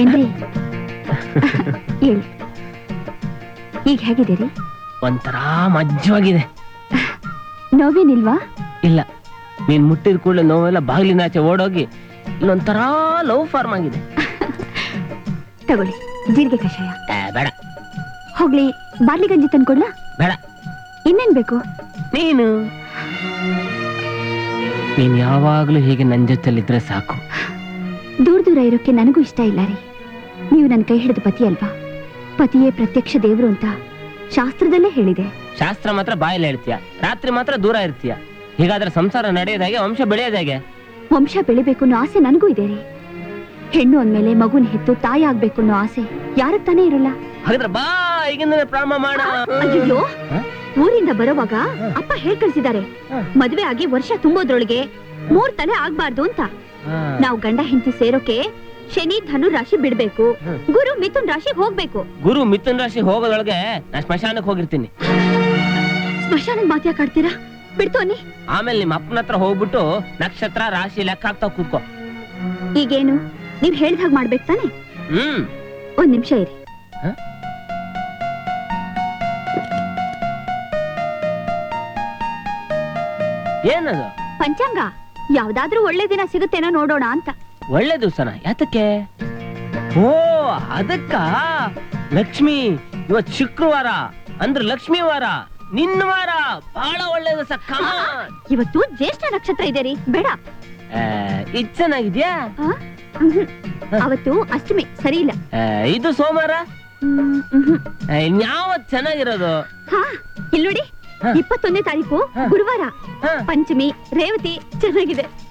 ಏನ್ರಿ ಹೇಳಿ. ಈಗ ಹೇಗಿದ್ದೀರಿ? ಒಂಥರ ಮಜ್ಜವಾಗಿದೆ. ನೋವೇನಿಲ್ವಾ? ಇಲ್ಲ. ನೀನ್ ಮುಟ್ಟಿದ ಕೂಡಲೇ ನೋವೆಲ್ಲ ಬಾಗಿಲಿನಾಚೆ ಓಡೋಗಿ ಇಲ್ಲೊಂಥರ ಲವ್ ಫಾರ್ಮ್ ಆಗಿದೆ. ತಗೊಳ್ಳಿ ಜೀರಿಗೆ ಕಷಾಯ. ಏ, ಬೇಡ. ಹೋಗ್ಲಿ ಬಾರ್ಲಿ ಗಂಜಿ ತಂದ್ಕೊಡ್ಲಾ? ಬೇಡ. ಇನ್ನೇನ್ ಬೇಕು? ನೀನು? ನೀನ್ ಯಾವಾಗ್ಲೂ ಹೀಗೆ ನನ್ ಜೊತೆಲಿದ್ರೆ ಸಾಕು. ದೂರ ದೂರ ಇರೋಕೆ ನನಗೂ ಇಷ್ಟ ಇಲ್ಲ ರೀ. ನೀವು ನನ್ನ ಕೈ ಹಿಡಿದ ಪತಿ ಅಲ್ವಾ? ಪತಿಯೇ ಪ್ರತ್ಯಕ್ಷ ದೇವರು ಅಂತ ಶಾಸ್ತ್ರದಲ್ಲೇ ಹೇಳಿದೆ. ಶಾಸ್ತ್ರ ಮಾತ್ರ ಬಾಯಲ್ಲಿ ಹೇಳ್ತೀಯ ರಾತ್ರಿ ಮಾತ್ರ ದೂರ ಇರ್ತೀಯ. ಹೀಗಾದ್ರೆ ಸಂಸಾರ ನಡೆಯೋದಾಗೆ ವಂಶ ಬೆಳೆಯೋದಾಗೆ ವಂಶ ಬೆಳಿಬೇಕು ಅನ್ನೋ ಆಸೆ ನನಗೂ ಇದೆ ರೀ. ಹೆಣ್ಣು ಅಂದ್ಮೇಲೆ ಮಗುನ ಹೆತ್ತು ತಾಯಿ ಆಗ್ಬೇಕು ಅನ್ನೋ ಆಸೆ ಯಾರಕ್ ತಾನೇ ಇರಲ್ಲ? ಹಾಗಾದ್ರೆ ಬಾ ಈಗಿಂದಲೇ ಪ್ರಾರಂಭ ಮಾಡ. ಅಯ್ಯೋ ಊರಿಂದ ಬರುವಾಗ ಅಪ್ಪ ಹೇಳ್ ಕಳ್ಸಿದ್ದಾರೆ. ಮದ್ವೆ ಆಗಿ ವರ್ಷ ತುಂಬೋದ್ರೊಳಗೆ ಮೂರ್ ತಲೆ ಆಗ್ಬಾರ್ದು ಅಂತ. ನಾವು ಗಂಡ ಹೆಂಡತಿ ಸೇರೋಕೆ ಶನಿ ಧನು ರಾಶಿ ಬಿಡ್ಬೇಕು. ಗುರು ಮಿಥುನ್ ರಾಶಿಗೆ ಹೋಗ್ಬೇಕು. ಗುರು ಮಿಥುನ್ ರಾಶಿ ಹೋಗೋದೊಳಗೆ ನಾ ಸ್ಮಶಾನಕ್ಕೆ ಹೋಗಿರ್ತೀನಿ. ಸ್ಮಶಾನದ ಮಾತ್ಯಾ ಕಾಡ್ತೀರಾ ಬಿಡ್ತೋನಿ ಆಮೇಲೆ ನಿಮ್ಮ ಅಪ್ಪನ ಹತ್ರ ಹೋಗ್ಬಿಟ್ಟು ನಕ್ಷತ್ರ ರಾಶಿ ಲೆಕ್ಕ ಹಾಕ್ತಾ ಕೂತ್ಕೋ. ಈಗೇನು? ನೀವ್ ಹೇಳಿದ ಹಾಗೆ ಮಾಡ್ಬೇಕು ತಾನೆ? ಹ್ಮ್. ಒಂದ್ ನಿಮಿಷ ಇರಿ. ಏನದು? ಪಂಚಾಂಗ. ಯಾವ್ದಾದ್ರೂ ಒಳ್ಳೆ ದಿನ ಸಿಗುತ್ತೇನೋ ನೋಡೋಣ ಅಂತ. ಒಳ್ಳೆ ದಿವ್ಸನ ಯಾತಕ್ಕೆ? ಓ ಅದಕ್ಕ? ಲಕ್ಷ್ಮಿ ಇವತ್ ಶುಕ್ರವಾರ ಅಂದ್ರೆ ಲಕ್ಷ್ಮಿ ವಾರ ನಿನ್ನ ವಾರ ಬಹಳ ಒಳ್ಳೆ ದಿವಸ ಇವತ್ತು ಜ್ಯೇಷ್ಠ ನಕ್ಷತ್ರ ಇದೆ ರೀ ಬೇಡ. ಇದು ಚೆನ್ನಾಗಿದ್ಯಾ? ಆ? ಅವತ್ತು ಅಷ್ಟಮಿ ಸರಿ ಇಲ್ಲ. ಆ, ಇದು ಸೋಮವಾರ. ಆ, ಇನ್ಯಾವತ್ ಚೆನ್ನಾಗಿರೋದು? ಹಾ ಇಲ್ ನೋಡಿ ಹ. ಇಪ್ಪತ್ತೊಂದನೇ ತಾರೀಕು ಹ. ಗುರುವಾರ. ಹ, ಪಂಚಮಿ ರೇವತಿ ಚೆನ್ನಾಗಿದೆ.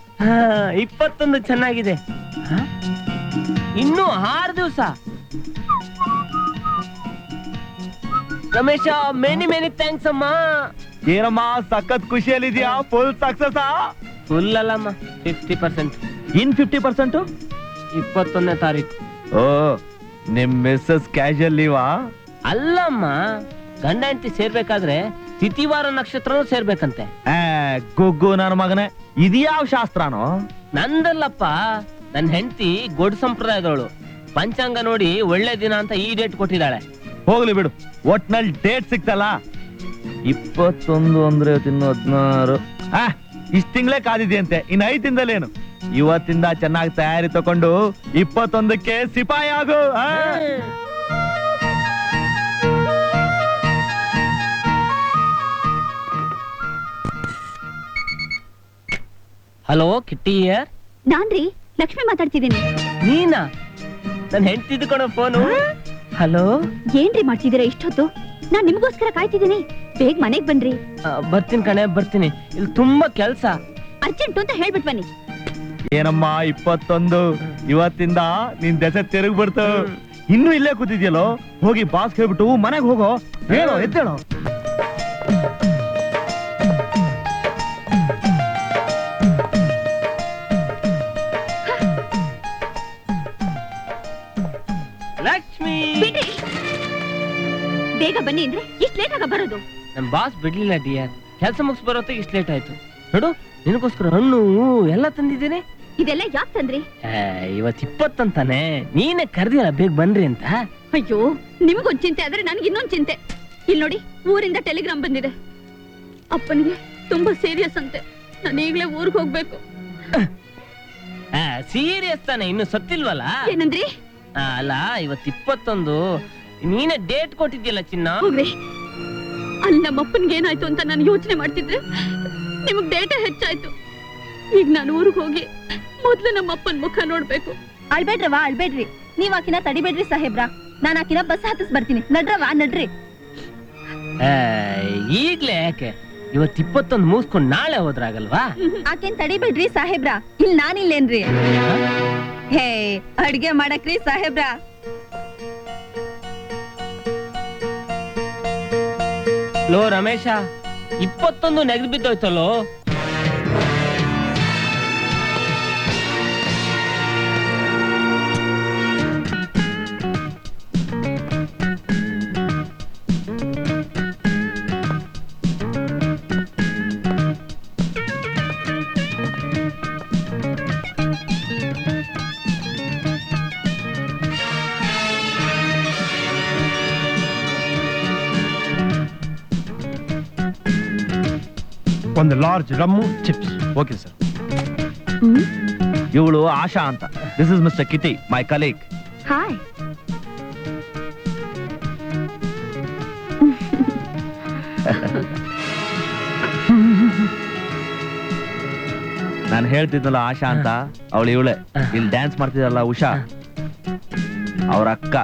ಇಪ್ಪತ್ತೊಂದು ಚೆನ್ನಾಗಿದೆ? ಇನ್ನು ಆರು ದಿವಸ. ರಮೇಶ ಮೆನಿ ಮೆನಿ ಥ್ಯಾಂಕ್ಸ್ ಅಮ್ಮ. ಏನಮ್ಮ ಸಖತ್ ಖುಷಿಯಲ್ಲಿದ್ಯಾ ಫುಲ್ ಸಕ್ಸಸ್ ಫುಲ್ ಅಲ್ಲಮ್ಮ fifty percent in fifty percent ಇಪ್ಪತ್ತೊಂದನೇ ತಾರೀಕು. ಓ ನಿಮ್ ಮಿಸ್ಸಸ್ ಕ್ಯಾಶುಯಲ್ ಲೀವಾ ಅಲ್ಲಮ್ಮ ಗಂಡ ಹೆಂಡತಿ ಸೇರ್ಬೇಕಾದ್ರೆ ತಿಥಿವಾರ ನಕ್ಷತ್ರನೂ ಸೇರ್ಬೇಕಂತೆ. ಗೊಗ್ಗು ನನ್ನ ಮಗನೇ ಇದ್ಯಾವ ಶಾಸ್ತ್ರನೋ? ನಂದಲ್ಲಪ್ಪ ನನ್ನ ಹೆಂಡತಿ ಗೊಡ್ ಸಂಪ್ರದಾಯದವಳು. ಪಂಚಾಂಗ ನೋಡಿ ಒಳ್ಳೆ ದಿನ ಅಂತ ಈ ಡೇಟ್ ಕೊಟ್ಟಿದ್ದಾಳೆ. ಹೋಗ್ಲಿ ಬಿಡು ಒಟ್ನಲ್ಲಿ ಡೇಟ್ ಸಿಕ್ತಲ್ಲ? ಇಪ್ಪತ್ತೊಂದು ಅಂದ್ರೆ ಇವತ್ತಿನ ಹದಿನಾರು. ಆ ಇಷ್ಟ ತಿಂಗಳೇ ಕಾದಿದ್ಯಂತೆ ಇನ್ ಐದ್ ತಿಂದಲೇನು ಇವತ್ತಿಂದ ಚೆನ್ನಾಗಿ ತಯಾರಿ ತಕೊಂಡು ಇಪ್ಪತ್ತೊಂದಕ್ಕೆ ಸಿಪಾಯಿ ಆಗು ಆ? ಹಲೋ ಕಿಟ್ಟಿ ಯಾರ್ ನಾನ್ರಿ ಲಕ್ಷ್ಮಿ ಮಾತಾಡ್ತಿದ್ದೀನಿ. ನೀನಾ? ನನ್ನ ಹೆಂಡತಿದ್ದು ಕಣ ಫೋನು ಹಲೋ ಏನ್ರಿ ಮಾಡ್ತಿದ್ದೀರಾ ಇಷ್ಟೊತ್ತು? ನಾನ್ ನಿಮ್ಗೋಸ್ಕರ ಕಾಯ್ತಿದ್ದೀನಿ. ಬೇಗ ಮನೆಗ್ ಬನ್ರಿ. ಬರ್ತೀನಿ ಕಣೆ ಬರ್ತೀನಿ. ಇಲ್ಲಿ ತುಂಬಾ ಕೆಲ್ಸ. ಅರ್ಜೆಂಟ್ ಅಂತ ಹೇಳ್ಬಿಟ್ ಬನ್ನಿ. ಏನಮ್ಮ ಇಪ್ಪತ್ತೊಂದು. ಇವತ್ತಿಂದ ನಿನ್ ದೆಸೆ ತಿರುಗ್ಬಿಡ್ತು ಇನ್ನು ಇಲ್ಲೇ ಕೂತಿದ್ಯಲ್ಲೋ? ಹೋಗಿ ಬಾಸ್ ಕೇಳ್ಬಿಟ್ಟು ಮನೆಗೆ ಹೋಗೋ? ಹೇಳೋ ಎದ್ದೇಳೋ? ಬನ್ನಿ ಅಂದ್ರೆ ಇಷ್ಟು ಲೇಟ್ ಆಗ ಬರೋದು. ನಮ್ ಬಾಸ್ ಬಿಡ್ಲಿಲ್ಲ ಡಿಯರ್ ಕೆಲಸ ಮುಗಿಸ್ ಬರೋತ್ತಿಗೆ ಇಷ್ಟು ಲೇಟ್ ಆಯ್ತು. ನೋಡು ನಿನಗೋಸ್ಕರ ಹಣ್ಣು ಎಲ್ಲ ತಂದಿದ್ದೀನಿ. ಇದೆಲ್ಲ ಯಾಕ್ ತಂದ್ರಿ? ಇವತ್ ಇಪ್ಪತ್ತಂತಾನೆ. ನೀನೆ ಕರೆದಿಲ್ಲ ಬೇಗ ಬನ್ರಿ ಅಂತ. ಅಯ್ಯೋ ನಿಮಗೊಂದು ಚಿಂತೆ ಆದ್ರೆ ನನ್ಗೆ ಇನ್ನೊಂದ್ ಚಿಂತೆ. ಇಲ್ಲಿ ನೋಡಿ ಊರಿಂದ ಟೆಲಿಗ್ರಾಮ್ ಬಂದಿದೆ. ಅಪ್ಪನಿಗೆ ತುಂಬಾ ಸೀರಿಯಸ್ ಅಂತೆ. ನಾನು ಈಗ್ಲೇ ಊರ್ಗ್ ಹೋಗ್ಬೇಕು. ಸೀರಿಯಸ್ ತಾನೆ ಇನ್ನು ಸತ್ತಿಲ್ವಲ್ಲ? ಏನಂದ್ರಿ? ಆ, ಅಲ್ಲ ಇವತ್ ಇಪ್ಪತ್ತೊಂದು. ನೀನೇ ಡೇಟ್ ಕೊಟ್ಟಿದ್ಯಲ್ಲ ಚಿನ್ನ? ಅಲ್ಲ ಅಲ್ಲಿ ನಮ್ಮಪ್ಪನ್ಗೆ ಏನಾಯ್ತು ಅಂತ ನಾನು ಯೋಚನೆ ಮಾಡ್ತಿದ್ರೆ ನಿಮಗ್ ಡೇಟಾ ಹೆಚ್ಚಾಯ್ತು. ಈಗ ನಾನು ಊರಿಗೆ ಹೋಗಿ ಮೊದ್ಲು ನಮ್ಮ ಅಪ್ಪನ ಮುಖ ನೋಡ್ಬೇಕು. ಅಳ್ಬೇಡ್ರವಾ ಅಳ್ಬೇಡ್ರಿ. ನೀವ್ ಆಕಿನ ತಡಿಬೇಡ್ರಿ ಸಾಹೇಬ್ರ. ನಾನ್ ಆಕಿನ ಬಸ್ ಹತ್ತಿಸ್ ಬರ್ತೀನಿ. ನಡ್ರವಾ ನಡ್ರಿ. ಈಗ್ಲೇ ಯಾಕೆ? ಇವತ್ ಇಪ್ಪತ್ತೊಂದ್ ಮುಗಿಸ್ಕೊಂಡು ನಾಳೆ ಹೋದ್ರಾಗಲ್ವಾ? ಆಕಿನ್ ತಡಿಬೇಡ್ರಿ ಸಾಹೇಬ್ರ. ಇಲ್ ನಾನಿಲ್ಲೇನ್ರಿ. ಹೇ ಅಡ್ಗೆ ಮಾಡಕ್ರಿ ಸಾಹೇಬ್ರ. ಲೋ ರಮೇಶ ಇಪ್ಪತ್ತೊಂದು ನೆಗೆದು ಬಿದ್ದೋಯ್ತಲ್ಲೋ? ಒಂದು large rum chips okay sir ಇವಳು ಆಶಾ ಅಂತ. This is mister Kitty my colleague hi ನಾನು ಹೇಳ್ತಿದ್ನಲ್ಲ ಆಶಾ ಅಂತ ಅವಳು ಇವಳೆ. ಇಲ್ಲಿ ಡ್ಯಾನ್ಸ್ ಮಾಡ್ತಿದ್ದಲ್ಲ ಉಷಾ. ಅವ್ರ ಅಕ್ಕ.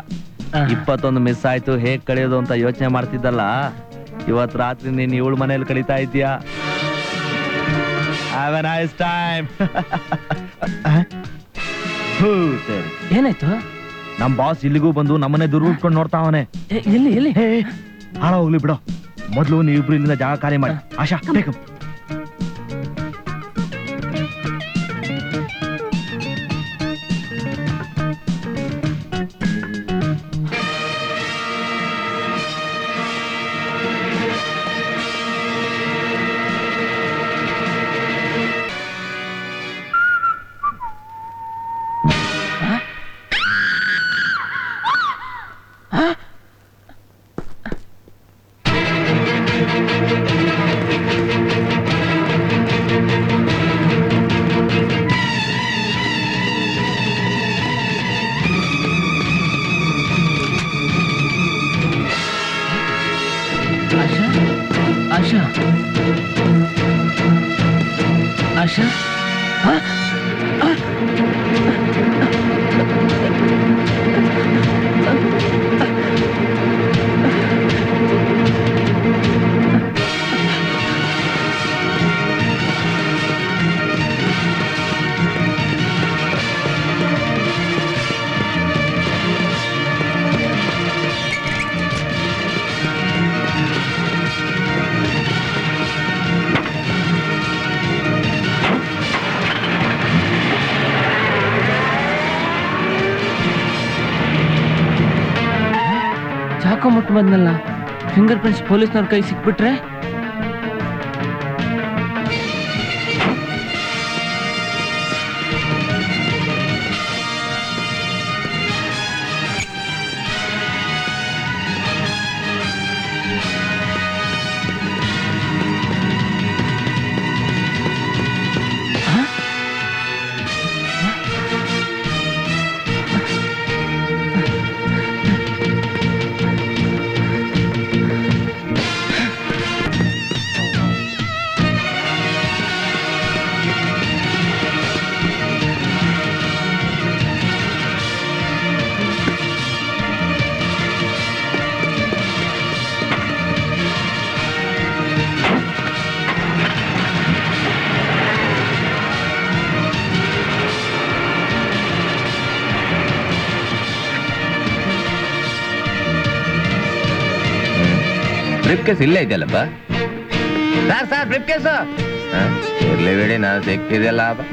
ಇಪ್ಪತ್ತೊಂದು ಮಿಸ್ ಆಯ್ತು ಹೇಗ್ ಕಳೆಯೋದು ಅಂತ ಯೋಚನೆ ಮಾಡ್ತಿದ್ದಲ್ಲ. ಇವತ್ ರಾತ್ರಿ ನೀನ್ ಇವಳು ಮನೇಲಿ ಕಳೀತಾ ಇದೀಯಾ ಹ್ಯಾವ್ a ನೈಸ್ ಟೈಮ್ ಸರಿ. ಏನಾಯ್ತು? ನಮ್ ಬಾಸ್ ಇಲ್ಲಿಗೂ ಬಂದು ನಮ್ಮನೆ ದುರ್ಗ ಉಟ್ಕೊಂಡು ನೋಡ್ತಾವನೆ ಅವನೆ. ಎಲ್ಲಿ ಎಲ್ಲಿ? ಹಾಳ ಹೋಗ್ಲಿ ಬಿಡೋ. ಮೊದ್ಲು ನೀವಿಬ್ರು ಇಲ್ಲಿಂದ ಜಾಗ ಖಾಲಿ ಮಾಡಿ. ಆಶಾ ಬೇಗ. ಆಶಾ ಚಾಕು ಮುಟ್ಟು ಬಂದ್ನಲ್ಲ. ಫಿಂಗರ್ ಪ್ರಿಂಟ್ಸ್ ಪೊಲೀಸ್ನವ್ರ ಕೈ ಸಿಕ್ಬಿಟ್ರೆ ಬ್ರಿಫ್ ಕೇಸ್ ಇಲ್ಲೇ ಇದೆಯಲ್ಲಪ್ಪ? ಸರ್ ಸರ್ ಬ್ರಿಫ್ ಕೇಸ್ ಇರ್ಲಿ ಬಿಡಿ ನಾನು ಸಿಕ್ಕಿದೆಯಲ್ಲ ಏನ್ರಿ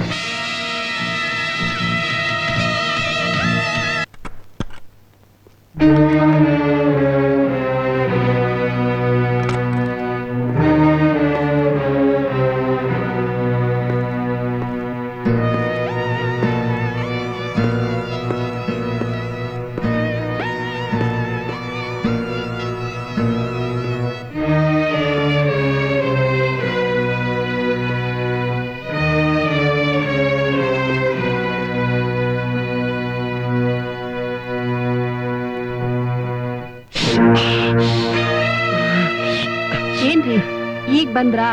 ಬಂದ್ರಾ?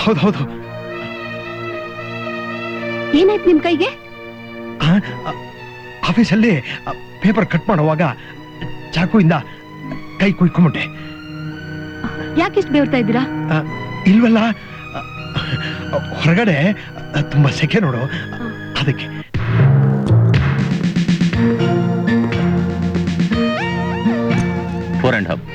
ಹೌದು ಹೌದು. ಏನಾಯ್ತು ನಿಮ್ ಕೈಗೆ? ಆಫೀಸಲ್ಲಿ ಪೇಪರ್ ಕಟ್ ಮಾಡುವಾಗ ಚಾಕುವಿಂದ ಕೈ ಕುಯ್ಕೊಂಬಿಟ್ಟೆ ಯಾಕೆಷ್ಟು ಬೇವ್ತಾ ಇದ್ದೀರಾ? ಆ, ಇಲ್ವಲ್ಲ ಹೊರಗಡೆ ತುಂಬಾ ಸೆಕೆ ನೋಡು. ಅದಕ್ಕೆ. ಫೋರ್ ಅಂಡ್ ಹಾಫ್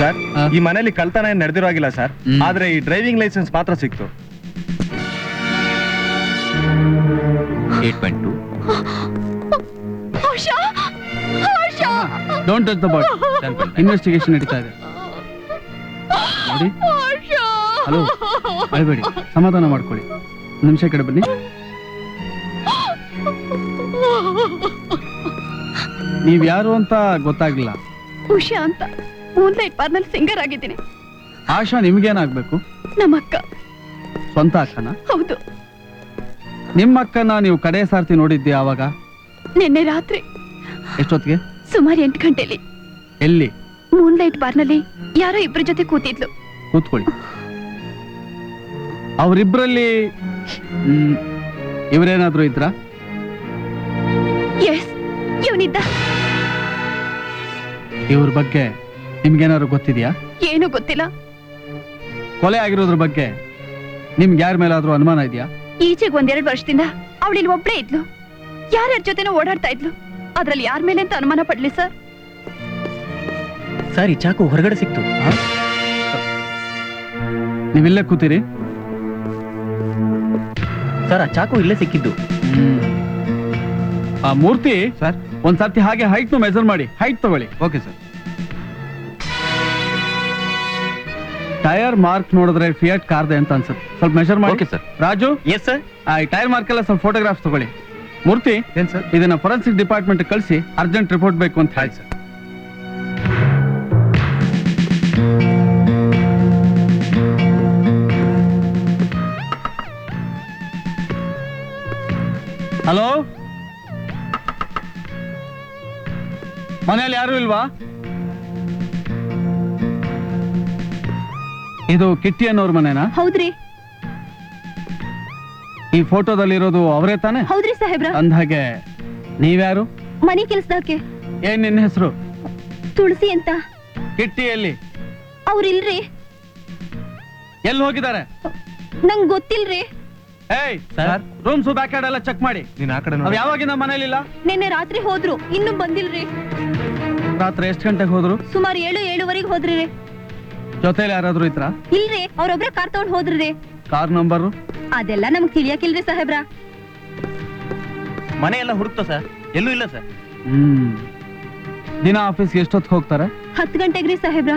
ಸರ್ ಈ ಮನೇಲಿ ಕಳ್ತನ ಏನ್ ನಡೆದಿರೋ ಆಗಿಲ್ಲ ಸರ್. ಆದ್ರೆ ಈ ಡ್ರೈವಿಂಗ್ ಲೈಸೆನ್ಸ್ ಮಾತ್ರ ಸಿಕ್ತು. Asha Asha. Don't touch the body investigation ನಡೀತಾ ಇದೆ. ನೋಡಿ. ಆಶಾ. ಹಲೋ ಅಳಬೇಡಿ. ಸಮಾಧಾನ ಮಾಡ್ಕೊಳ್ಳಿ. ಒಂದ್ ನಿಮಿಷ ಕಡೆ ಬನ್ನಿ. ನೀವ್ಯಾರು ಅಂತ ಗೊತ್ತಾಗ್ಲಿಲ್ಲ. ಉಷಾ ಅಂತ. ಮೂನ್ ಲೈಟ್ ಬಾರ್ನಲ್ಲಿ ಸಿಂಗರ್ ಆಗಿದ್ದೀನಿ. ಆಶಾ ನಿಮ್ಗೇನಾಗ್ಬೇಕು? ನಮ್ಮ ಅಕ್ಕ. ಸ್ವಂತ ಅಕ್ಕನ ಹೌದು. ನಿಮ್ಮ ಅಕ್ಕನ ನೀವು ಕಡೆ ಸಾರ್ತಿ ನೋಡಿದ್ದೆ ಆವಾಗ? ನಿನ್ನೆ ರಾತ್ರಿ. ಎಷ್ಟೊತ್ತಿಗೆ? ಸುಮಾರು ಎಂಟು ಗಂಟೆಲಿ. ಎಲ್ಲಿ? ಮೂನ್ಲೈಟ್ ಬಾರ್ನಲ್ಲಿ ಯಾರೋ ಇಬ್ಬರ ಜೊತೆ ಕೂತಿದ್ಲು. ಕೂತ್ಕೊಳ್ಳಿ. ಅವರಿಬ್ಬರಲ್ಲಿ ಇವರೇನಾದ್ರೂ ಇದ್ರ? ಎಸ್ ಇವನಿದ್ದ. ಇವ್ರ ಬಗ್ಗೆ ನಿಮ್ಗೇನಾದ್ರು ಗೊತ್ತಿದ್ಯಾ? ಏನು ಗೊತ್ತಿಲ್ಲ. ಕೊಲೆ ಆಗಿರೋದ್ರ ಬಗ್ಗೆ ನಿಮ್ಗೆ ಯಾರ ಮೇಲಾದ್ರೂ ಅನುಮಾನ ಇದೆಯಾ? ಈಚೆಗೆ ಒಂದೆರಡು ವರ್ಷದಿಂದ ಅವಳಿಲ್ಲಿ ಒಬ್ಳೇ ಇದ್ಲು. ಯಾರ್ಯಾರ ಜೊತೆನೂ ಓಡಾಡ್ತಾ ಇದ್ಲು. ಅದ್ರಲ್ಲಿ ಯಾರ ಮೇಲೆ ಅಂತ ಅನುಮಾನ ಪಡ್ಲಿ ಸರ್? ಸರ್ ಈ ಚಾಕು ಹೊರಗಡೆ ಸಿಕ್ತು. ನೀವಿಲ್ಲೇ ಕೂತೀರಿ? ಸರ್ ಆ ಚಾಕು ಇಲ್ಲೇ ಸಿಕ್ಕಿದ್ದು. ಆ ಮೂರ್ತಿ ಸರ್. ಒಂದ್ಸರ್ತಿ ಹಾಗೆ ಹೈಟ್ ಮೆಜರ್ ಮಾಡಿ. ಹೈಟ್ ತಗೊಳ್ಳಿ. ಓಕೆ ಸರ್ ಟೈರ್ ಮಾರ್ಕ್ ನೋಡಿದ್ರೆ ಫಿಯಟ್ ಕಾರ್ದೆ ಅಂತ ಅನ್ಸುತ್ತೆ. ಸ್ವಲ್ಪ ಮೆಷರ್ ಮಾಡಿ. ಸರ್ ರಾಜು? ಎಸ್ ಸರ್ ಆ ಟೈರ್ ಮಾರ್ಕ್ ಎಲ್ಲ ಸ್ವಲ್ಪ ಫೋಟೋಗ್ರಾಫ್ಸ್ ತಗೊಳ್ಳಿ. ಮೂರ್ತಿ ಏನ್ ಸರ್ ಇದನ್ನ ಫೊರೆನ್ಸಿಕ್ ಡಿಪಾರ್ಟ್ಮೆಂಟ್ ಕಳಿಸಿ ಅರ್ಜೆಂಟ್ ರಿಪೋರ್ಟ್ ಬೇಕು ಅಂತ ಹೇಳಿ ಸರ್ ಹಲೋ? ಮನೆಯಲ್ಲಿ ಯಾರು ಇಲ್ವಾ? ಇದು ಕಿಟ್ಟಿ ಅನ್ನೋರ್ ಮನೆನಾ? ಹೌದ್ರಿ. ಈ ಫೋಟೋದಲ್ಲಿರೋದು ಅವರೇ ತಾನೆ? ಹೌದ್ರಿ ಸಾಹೇಬ್ರ. ಅಂದಾಗೆ ನೀವ್ಯಾರು? ಮನೆ ಕೆಲ್ಸದಕ್ಕೆ ಏನ್ ನಿನ್ನ ಹೆಸರು? ತುಳಸಿ ಅಂತ. ಕಿಟ್ಟಿಯಲ್ಲಿ ಅವ್ರಿಲ್ರಿ. ಎಲ್ಲಿ ಹೋಗಿದ್ದಾರೆ? ನಂಗ್ ಗೊತ್ತಿಲ್ರಿ. ಏಯ್ ಸರ್ ರೂಮ್ಸ್ ಬ್ಯಾಕ್ ಎಲ್ಲ ಚೆಕ್ ಮಾಡಿ. ನೀನ್ ಆ ಕಡೆ ಅವ್ ನೋಡಿ ಯಾವಾಗಿಂದ ಮನೇಲಿಲ್ಲ? ನಿನ್ನೆ ರಾತ್ರಿ ಹೋದ್ರು ಇನ್ನೂ ಬಂದಿಲ್ರಿ. ರಾತ್ರಿ ಎಷ್ಟು ಗಂಟೆಗೆ ಹೋದ್ರು? ಸುಮಾರು ಏಳು ಏಳುವರೆಗೆ ಹೋದ್ರಿ ರೀ. ಜೊತೆಲಿ ಯಾರಾದ್ರೂ ಇತ್ರ ಇಲ್ರಿ ಅವ್ರೊಬ್ರ ಕಾರ್ ತಗೊಂಡ್ ಹೋದ್ರಿ ರೀ ಕಾರ್ ನಂಬರ್? ಅದೆಲ್ಲ ನಮ್ಗ್ ತಿಳಿಯಕಿಲ್ರಿ ಸಾಹೇಬ್ರ. ಮನೆ ಎಲ್ಲ ಹುಡುಕ್ತ ಸರ್? ಎಲ್ಲೂ ಇಲ್ಲ ಸರ್. ಹ್ಮ್. ದಿನ ಆಫೀಸ್ಗೆ ಎಷ್ಟೊತ್ತು ಹೋಗ್ತಾರೆ? ಹತ್ತು ಗಂಟೆಗ್ರಿ ಸಾಹೇಬ್ರ.